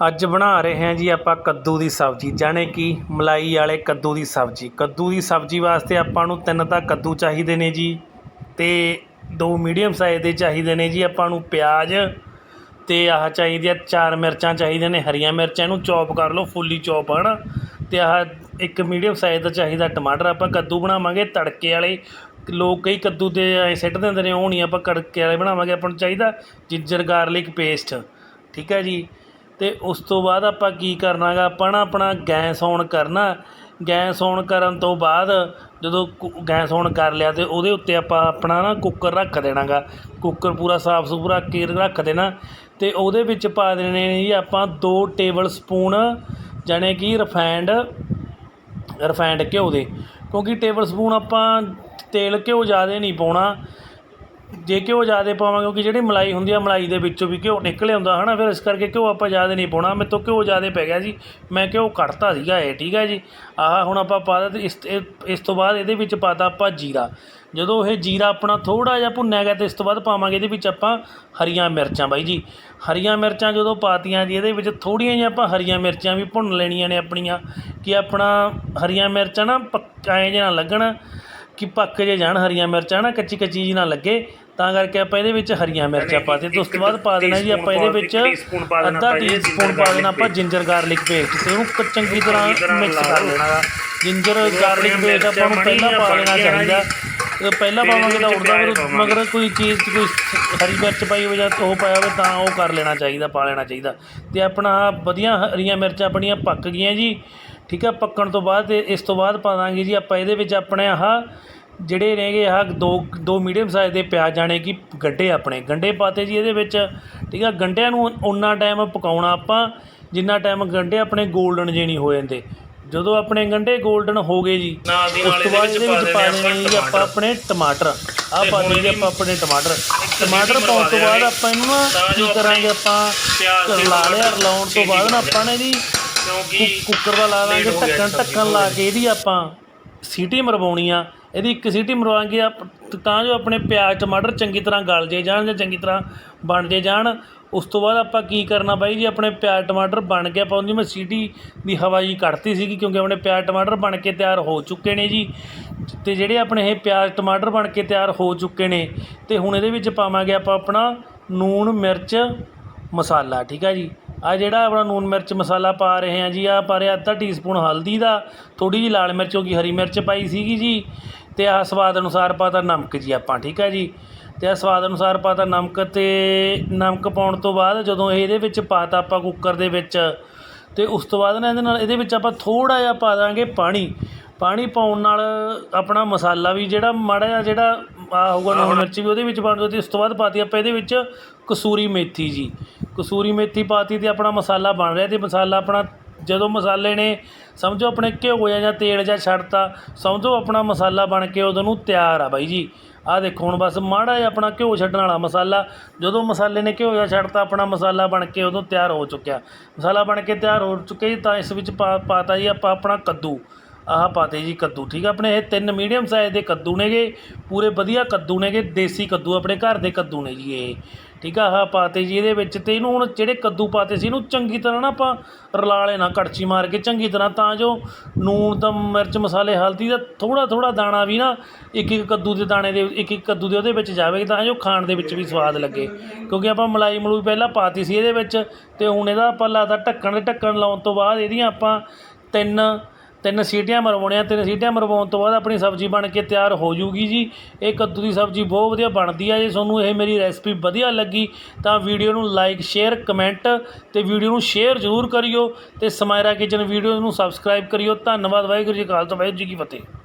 ਅੱਜ ਬਣਾ ਰਹੇ ਹਾਂ ਜੀ ਆਪਾਂ ਕੱਦੂ ਦੀ ਸਬਜ਼ੀ, ਜਾਣੀ ਕਿ ਮਲਾਈ ਵਾਲੇ ਕੱਦੂ ਦੀ ਸਬਜ਼ੀ। ਕੱਦੂ ਦੀ ਸਬਜ਼ੀ ਵਾਸਤੇ ਆਪਾਂ ਨੂੰ ਤਿੰਨ ਤਾਂ ਕੱਦੂ ਚਾਹੀਦੇ ਨੇ ਜੀ ਤੇ ਦੋ ਮੀਡੀਅਮ ਸਾਈਜ਼ ਦੇ ਚਾਹੀਦੇ ਨੇ ਜੀ ਆਪਾਂ ਨੂੰ ਪਿਆਜ਼ ਤੇ ਆਹ ਚਾਹੀਦੀ ਆ ਚਾਰ ਮਿਰਚਾਂ ਚਾਹੀਦੀਆਂ ਨੇ, ਹਰੀਆਂ ਮਿਰਚਾਂ ਇਹਨੂੰ ਚੌਪ ਕਰ ਲਓ, ਫੁੱਲੀ ਚੌਪ ਹਨਾ। ਤੇ ਆਹ ਇੱਕ ਮੀਡੀਅਮ ਸਾਈਜ਼ ਦਾ ਚਾਹੀਦਾ ਟਮਾਟਰ, ਆਪਾਂ ਕੱਦੂ ਬਣਾਵਾਂਗੇ ਤੜਕੇ ਵਾਲੇ। ਲੋਕ ਕਈ ਕੱਦੂ ਤੇ ਐਂ ਸਿੱਟ ਦਿੰਦੇ ਨੇ, ਉਹ ਨਹੀਂ ਆਪਾਂ ਤੜਕੇ ਵਾਲੇ ਬਣਾਵਾਂਗੇ, ਆਪਾਂ ਨੂੰ ਚਾਹੀਦਾ ਜਿੰਜਰ ਗਾਰਲਿਕ ਪੇਸਟ ਠੀਕ ਹੈ ਜੀ। ਅਤੇ ਉਸ ਤੋਂ ਬਾਅਦ ਆਪਾਂ ਕੀ ਕਰਨਾ ਗਾ ਆਪਾਂ ਨਾ ਆਪਣਾ ਗੈਸ ਔਨ ਕਰਨਾ। ਗੈਸ ਔਨ ਕਰਨ ਤੋਂ ਬਾਅਦ ਜਦੋਂ ਕੁ- ਗੈਸ ਔਨ ਕਰ ਲਿਆ ਤੇ ਉਹਦੇ ਉੱਤੇ ਆਪਾਂ ਆਪਣਾ ਨਾ ਕੁੱਕਰ ਰੱਖ ਦੇਣਾ ਗਾ ਕੁੱਕਰ ਪੂਰਾ ਸਾਫ਼ ਸੁਥਰਾ ਕੇ ਰੱਖ ਦੇਣਾ। ਅਤੇ ਉਹਦੇ ਵਿੱਚ ਪਾ ਦੇਣੇ ਨੇ ਜੀ ਆਪਾਂ ਦੋ ਟੇਬਲ ਸਪੂਨ ਜਾਣੀ ਕਿ ਰਿਫਾਈਂਡ ਰਿਫਾਇੰਡ ਘਿਓ ਦੇ। ਕਿਉਂਕਿ ਟੇਬਲ ਸਪੂਨ ਆਪਾਂ ਤੇਲ ਘਿਓ ਜ਼ਿਆਦਾ ਨਹੀਂ ਪਾਉਣਾ। ਜੇ ਘਿਓ ਜ਼ਿਆਦਾ ਪਾਵਾਂਗੇ, ਕਿਉਂਕਿ ਜਿਹੜੀ ਮਲਾਈ ਹੁੰਦੀ ਆ, ਮਲਾਈ ਦੇ ਵਿੱਚੋਂ ਵੀ ਘਿਓ ਨਿਕਲ ਆਉਂਦਾ ਹੈ ਨਾ ਫਿਰ ਇਸ ਕਰਕੇ ਘਿਓ ਆਪਾਂ ਜ਼ਿਆਦਾ ਨਹੀਂ ਪਾਉਣਾ। ਮੇਰੇ ਤੋਂ ਘਿਓ ਜ਼ਿਆਦਾ ਪੈ ਗਿਆ ਜੀ। ਮੈਂ ਘਿਓ ਕੱਢਤਾ ਸੀਗਾ ਇਹ, ਠੀਕ ਹੈ ਜੀ? ਆਹ ਹੁਣ ਆਪਾਂ ਪਾ ਦਿੱਤਾ, ਇਸ ਇਸ ਤੋਂ ਬਾਅਦ ਇਹਦੇ ਵਿੱਚ ਪਾਤਾ ਆਪਾਂ ਜੀਰਾ। ਜਦੋਂ ਇਹ ਜੀਰਾ ਆਪਣਾ ਥੋੜ੍ਹਾ ਜਿਹਾ ਭੁੰਨਿਆ ਗਿਆ ਤੇ ਇਸ ਤੋਂ ਬਾਅਦ ਪਾਵਾਂਗੇ ਇਹਦੇ ਵਿੱਚ ਆਪਾਂ ਹਰੀਆਂ ਮਿਰਚਾਂ ਬਾਈ ਜੀ। ਹਰੀਆਂ ਮਿਰਚਾਂ ਜਦੋਂ ਪਾਤੀਆਂ ਜੀ, ਇਹਦੇ ਵਿੱਚ ਥੋੜ੍ਹੀਆਂ ਜਿਹੀਆਂ ਆਪਾਂ ਹਰੀਆਂ ਮਿਰਚਾਂ ਵੀ ਭੁੰਨ ਲੈਣੀਆਂ ਨੇ ਆਪਣੀਆਂ, ਕਿ ਆਪਣਾ ਹਰੀਆਂ ਮਿਰਚਾਂ ਨਾ ਪੱਕ, ਐਂ ਜਿਹਾ ਨਾ ਲੱਗਣ, ਕਿ ਪੱਕ ਜੇ ਜਾਣ ਹਰੀਆਂ ਮਿਰਚਾਂ ਨਾ ਕੱਚੀ ਕੱਚੀ ਜੀ ਨਾ ਲੱਗੇ। ਤਾਂ ਕਰਕੇ ਆਪਾਂ ਇਹਦੇ ਵਿੱਚ ਹਰੀਆਂ ਮਿਰਚਾਂ ਪਾ ਦਿੱਤੀਆਂ। ਤੇ ਉਸ ਤੋਂ ਬਾਅਦ ਪਾ ਦੇਣਾ ਜੀ ਆਪਾਂ ਇਹਦੇ ਵਿੱਚ ਅੱਧਾ ਟੀਸਪੂਨ ਪਾ ਦੇਣਾ ਆਪਾਂ ਜਿੰਜਰ ਗਾਰਲਿਕ ਪੇਸਟ ਤੇ ਉਹਨੂੰ ਚੰਗੀ ਤਰ੍ਹਾਂ ਮਿਕਸ ਕਰ ਲੈਣਾ। ਜਿੰਜਰ ਗਾਰਲਿਕ ਪੇਸਟ ਆਪਾਂ ਨੂੰ ਪਹਿਲਾਂ ਪਾ ਲੈਣਾ ਚਾਹੀਦਾ। ਪਹਿਲਾਂ ਪਾਵਾਂਗੇ ਤਾਂ ਉੜਦਾ ਫਿਰ ਮਗਰ ਕੋਈ ਚੀਜ਼ ਕੋਈ ਹਰੀ ਮਿਰਚ ਪਾਈ ਹੋਵੇ ਜਾਂ ਉਹ ਪਾਇਆ ਹੋਵੇ ਤਾਂ ਉਹ ਕਰ ਲੈਣਾ ਚਾਹੀਦਾ ਪਾ ਲੈਣਾ ਚਾਹੀਦਾ। ਤੇ ਆਪਣਾ ਵਧੀਆ ਹਰੀਆਂ ਮਿਰਚਾਂ ਆਪਣੀਆਂ ਪੱਕ ਗਈਆਂ ਜੀ। ਠੀਕ ਹੈ ਪੱਕਣ ਤੋਂ ਬਾਅਦ ਇਸ ਤੋਂ ਬਾਅਦ ਪਾ ਦਾਂਗੇ ਜੀ ਆਪਾਂ ਇਹਦੇ ਵਿੱਚ ਆਪਣੇ ਆਹ ਜਿਹੜੇ ਨੇਗੇ ਆਹ ਦੋ ਦੋ ਮੀਡੀਅਮ ਸਾਈਜ਼ ਦੇ ਪਿਆਜ਼ ਜਾਣੇ ਕਿ ਗੰਢੇ ਆਪਣੇ। ਗੰਢੇ ਪਾਤੇ ਜੀ ਇਹਦੇ ਵਿੱਚ ਠੀਕ ਆ? ਗੰਢਿਆਂ ਨੂੰ ਓਨਾ ਟਾਈਮ ਪਕਾਉਣਾ ਆਪਾਂ ਜਿੰਨਾ ਟਾਈਮ ਗੰਢੇ ਆਪਣੇ 골ਡਨ ਜੇ ਨਹੀਂ ਹੋ ਜਾਂਦੇ। ਜਦੋਂ ਆਪਣੇ ਗੰਢੇ 골ਡਨ ਹੋ ਗਏ ਜੀ ਉਸ ਤੋਂ ਬਾਅਦ ਇਹਦੇ ਵਿੱਚ ਪਾ ਦੇਣੇ ਜੀ ਆਪਾਂ ਆਪਣੇ ਟਮਾਟਰ। ਆਹ ਪਾ ਦੇਣੇ ਜੀ ਆਪਾਂ ਆਪਣੇ ਟਮਾਟਰ। ਟਮਾਟਰ ਪਾਉਣ ਤੋਂ ਬਾਅਦ ਆਪਾਂ ਇਹਨੂੰ ਨਾ ਕੀ ਕਰਾਂਗੇ ਆਪਾਂ ਲਾ ਲਿਆ ਰਲਾਉਣ ਤੋਂ ਬਾਅਦ ਨਾ ਆਪਾਂ ਨੇ ਜੀ ਕੁ- ਕੁੱਕਰ ਦਾ ਲਾ ਦਾਂਗੇ ਢੱਕਣ ਢੱਕਣ ਲਾ ਕੇ ਇਹਦੀ ਆਪਾਂ ਸੀਟੀ ਮਰਵਾਉਣੀ ਆ। ਇਹਦੀ ਇੱਕ ਸੀਟੀ ਮਰਵਾਵਾਂਗੇ ਆਪ- ਤਾਂ ਜੋ ਆਪਣੇ ਪਿਆਜ਼, ਟਮਾਟਰ ਚੰਗੀ ਤਰ੍ਹਾਂ ਗਲ ਜੇ ਜਾਣ ਜਾਂ ਚੰਗੀ ਤਰ੍ਹਾਂ ਬਣ ਜੇ ਜਾਣ, ਉਸ ਤੋਂ ਬਾਅਦ ਆਪਾਂ ਕੀ ਕਰਨਾ ਬਾਈ ਜੀ, ਆਪਣੇ ਪਿਆਜ਼, ਟਮਾਟਰ ਬਣ ਕੇ ਆਪਾਂ ਉਹਦੀ ਮੈਂ ਸੀਟੀ ਦੀ ਹਵਾ ਜੀ ਕੱਢਤੀ ਸੀਗੀ, ਕਿਉਂਕਿ ਆਪਣੇ ਪਿਆਜ਼, ਟਮਾਟਰ ਬਣ ਕੇ ਤਿਆਰ ਹੋ ਚੁੱਕੇ ਨੇ ਜੀ। ਅਤੇ ਜਿਹੜੇ ਆਪਣੇ ਇਹ ਪਿਆਜ਼, ਟਮਾਟਰ ਬਣ ਕੇ ਤਿਆਰ ਹੋ ਚੁੱਕੇ ਨੇ ਅਤੇ ਹੁਣ ਇਹਦੇ ਵਿੱਚ ਪਾਵਾਂਗੇ ਆਪਾਂ ਆਪਣਾ ਲੂਣ ਮਿਰਚ, ਮਸਾਲਾ, ਠੀਕ ਆ ਜੀ। ਆ ਜਿਹੜਾ ਆਪਣਾ ਲੂਣ ਮਿਰਚ ਮਸਾਲਾ ਪਾ ਰਹੇ ਹਾਂ ਜੀ ਆਹ ਪਾ ਰਿਹਾ ਅੱਧਾ ਟੀਸਪੂਨ ਹਲਦੀ ਦਾ, ਥੋੜ੍ਹੀ ਜਿਹੀ ਲਾਲ ਮਿਰਚ ਹੋ ਗਈ, ਹਰੀ ਮਿਰਚ ਪਾਈ ਸੀਗੀ ਜੀ ਅਤੇ ਆਹ ਸਵਾਦ ਅਨੁਸਾਰ ਪਾਤਾ ਨਮਕ ਜੀ ਆਪਾਂ, ਠੀਕ ਹੈ ਜੀ? ਅਤੇ ਆਹ ਸਵਾਦ ਅਨੁਸਾਰ ਪਾਤਾ ਨਮਕ ਅਤੇ ਨਮਕ ਪਾਉਣ ਤੋਂ ਬਾਅਦ ਜਦੋਂ ਇਹਦੇ ਵਿੱਚ ਪਾਤਾ ਆਪਾਂ ਕੁੱਕਰ ਦੇ ਵਿੱਚ ਅਤੇ ਉਸ ਤੋਂ ਬਾਅਦ ਨਾ ਇਹਦੇ ਨਾਲ, ਇਹਦੇ ਵਿੱਚ ਆਪਾਂ ਥੋੜ੍ਹਾ ਜਿਹਾ ਪਾ ਦਾਂਗੇ ਪਾਣੀ ਪਾਣੀ ਪਾਉਣ ਨਾਲ ਆਪਣਾ ਮਸਾਲਾ ਵੀ ਜਿਹੜਾ ਮਾੜਾ ਜਿਹਾ ਜਿਹੜਾ ਆ ਹੋਊਗਾ ਨੂਣ ਮਿਰਚ ਵੀ ਉਹਦੇ ਵਿੱਚ ਬਣ ਜਾਂਦੀ ਉਸ ਤੋਂ ਬਾਅਦ ਪਾਤੀ ਆਪਾਂ ਇਹਦੇ ਵਿੱਚ ਕਸੂਰੀ ਮੇਥੀ ਜੀ। ਕਸੂਰੀ ਮੇਥੀ ਪਾਤੀ ਤੇ ਆਪਣਾ ਮਸਾਲਾ ਬਣ ਰਿਹਾ ਤੇ ਮਸਾਲਾ ਆਪਣਾ ਜਦੋਂ ਮਸਾਲੇ ਨੇ ਸਮਝੋ ਆਪਣੇ ਘਿਓ ਜਾਂ ਜਾਂ ਤੇਲ ਜਾਂ ਛੱਡਤਾ ਸਮਝੋ ਆਪਣਾ ਮਸਾਲਾ ਬਣ ਕੇ ਉਦੋਂ ਨੂੰ ਤਿਆਰ ਆ ਬਾਈ ਜੀ। ਆਹ ਦੇਖੋ ਹੁਣ ਬਸ ਮਾੜਾ ਜਿਹਾ ਆਪਣਾ ਘਿਓ ਛੱਡਣ ਵਾਲਾ ਮਸਾਲਾ ਜਦੋਂ ਮਸਾਲੇ ਨੇ ਘਿਓ ਜਾਂ ਛੱਡਤਾ ਆਪਣਾ ਮਸਾਲਾ ਬਣ ਕੇ ਉਦੋਂ ਤਿਆਰ ਹੋ ਚੁੱਕਿਆ। ਮਸਾਲਾ ਬਣ ਕੇ ਤਿਆਰ ਹੋ ਚੁੱਕਿਆ ਜੀ ਤਾਂ ਇਸ ਵਿੱਚ ਪਾ ਪਾਤਾ ਜੀ ਆਪਾਂ ਆਪਣਾ ਕੱਦੂ। ਆਹ ਪਾਤੇ ਜੀ ਕੱਦੂ, ਠੀਕ ਆ? ਆਪਣੇ ਇਹ ਤਿੰਨ ਮੀਡੀਅਮ ਸਾਈਜ਼ ਦੇ ਕੱਦੂ ਨੇਗੇ, ਪੂਰੇ ਵਧੀਆ ਕੱਦੂ ਨੇਗੇ, ਦੇਸੀ ਕੱਦੂ ਆਪਣੇ ਘਰ ਦੇ ਕੱਦੂ ਨੇ ਜੀ ਇਹ, ਠੀਕ ਆ? ਆਹ ਪਾਤੇ ਜੀ ਇਹਦੇ ਵਿੱਚ ਤੇ ਇਹਨੂੰ ਹੁਣ ਜਿਹੜੇ ਕੱਦੂ ਪਾਤੇ ਸੀ ਇਹਨੂੰ ਚੰਗੀ ਤਰ੍ਹਾਂ ਨਾ ਆਪਾਂ ਰਲਾ ਲੈਣਾ ਕੜਛੀ ਮਾਰ ਕੇ ਚੰਗੀ ਤਰ੍ਹਾਂ ਤਾਂ ਜੋ ਨੂਣ ਦਾ ਮਿਰਚ, ਮਸਾਲੇ, ਹਲਦੀ ਦਾ ਥੋੜਾ ਥੋੜਾ ਦਾਣਾ ਵੀ ਨਾ ਇੱਕ ਇੱਕ ਕੱਦੂ ਦੇ ਦਾਣੇ ਦੇ ਇੱਕ ਇੱਕ ਕੱਦੂ ਦੇ ਉਹਦੇ ਵਿੱਚ ਜਾਵੇ ਤਾਂ ਜੋ ਖਾਣ ਦੇ ਵਿੱਚ ਵੀ ਸਵਾਦ ਲੱਗੇ। ਕਿਉਂਕਿ ਆਪਾਂ ਮਲਾਈ ਮਲੂਈ ਪਹਿਲਾਂ ਪਾਤੀ ਸੀ ਇਹਦੇ ਵਿੱਚ ਤੇ ਹੁਣ ਇਹਦਾ ਆਪਾਂ ਲਾਤਾ ਢੱਕਣ ਦੇ ਢੱਕਣ ਲਾਉਣ ਤੋਂ ਬਾਅਦ ਇਹਦੀਆਂ ਆਪਾਂ ਤਿੰਨ ਤਿੰਨ ਸੀਟੀਆਂ ਮਰਵਾਉਣੀਆਂ, ਤਿੰਨ ਸੀਟੀਆਂ ਮਰਵਾਉਣ ਤੋਂ ਬਾਅਦ ਆਪਣੀ ਸਬਜ਼ੀ ਬਣ ਕੇ ਤਿਆਰ ਹੋ ਜੂਗੀ ਜੀ। ਇਹ ਕੱਦੂ ਦੀ ਸਬਜ਼ੀ ਬਹੁਤ ਵਧੀਆ ਬਣਦੀ ਆ ਜੇ। ਤੁਹਾਨੂੰ ਇਹ ਮੇਰੀ ਰੈਸਪੀ ਵਧੀਆ ਲੱਗੀ ਤਾਂ ਵੀਡੀਓ ਨੂੰ ਲਾਈਕ ਸ਼ੇਅਰ ਕਮੈਂਟ ਅਤੇ ਵੀਡੀਓ ਨੂੰ ਸ਼ੇਅਰ ਜ਼ਰੂਰ ਕਰਿਓ ਅਤੇ ਸਮਾਇਰਾ ਕਿਚਨ ਵੀਡੀਓ ਨੂੰ ਸਬਸਕ੍ਰਾਈਬ ਕਰਿਓ। ਧੰਨਵਾਦ, ਵਾਹਿਗੁਰੂ ਜੀ ਕਾ ਖਾਲਸਾ, ਵਾਹਿਗੁਰੂ ਜੀ ਕੀ ਫਤਿਹ।